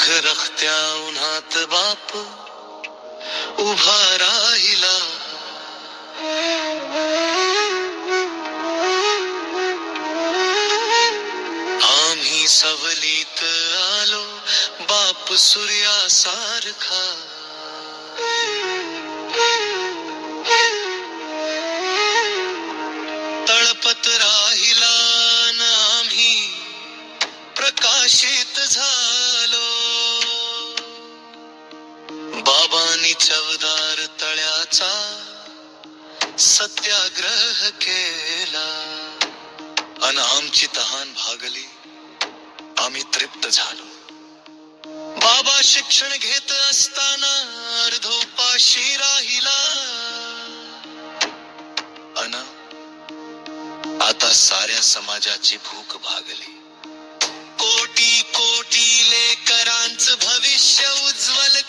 रखत्या उन्हात बाप उभा राहिला. आम्ही सवलीत आलो बाप सूर्यासारखा. बाबांनी चवदार तळ्याचा सत्याग्रह केला. अन आमची तहान भागली. आम्ही तृप्त झालो. बाबा शिक्षण घेत असताना अर्धोपाशी राहिला. अन आता साऱ्या समाजाची भूक भागली. कोटी कोटी लेकरांचं भविष्य उज्ज्वल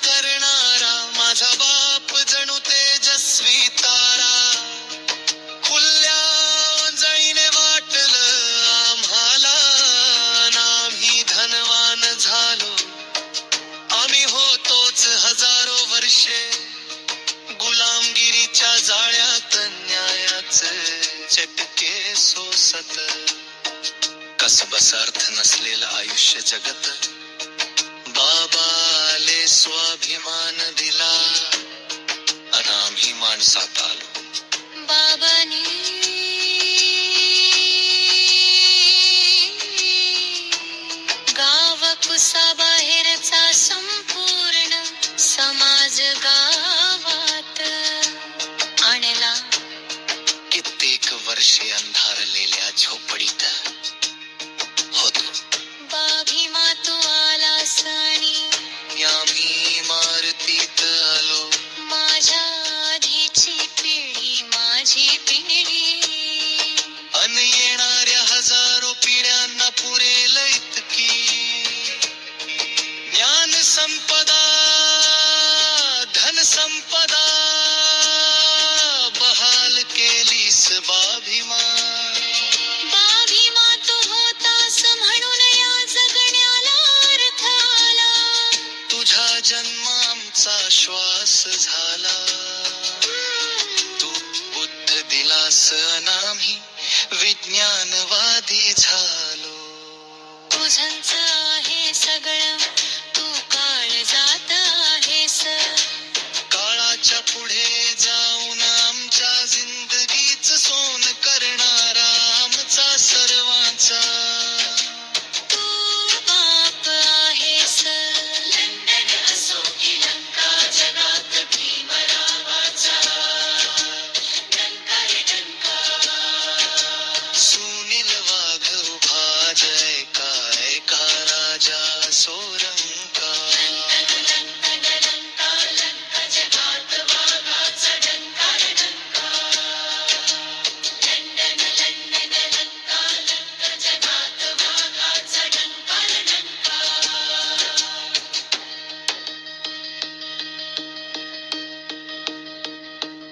वर्षे गुलामगिरीच्या जाळ्यात न्यायाचे चटके सोसत. कसबस अर्थ नसलेलं आयुष्य जगत. बाबा आले स्वाभिमान दिला अन आम्ही माणसात आलो. वर्षे अंधारलेल्या झोपडीत होतो. बाभीमा तू आलास आणि आम्ही इमारतीत आलो. माझ्या आधीची पिढी माझी पिढी. अन येणाऱ्या हजारो पिढ्यांना पुरेल इतकी. ज्ञान संपदा धन संपदा श्वास झाला. तू बुद्ध दिलास अनामी विज्ञानवादी झालो. तुझ्यांचं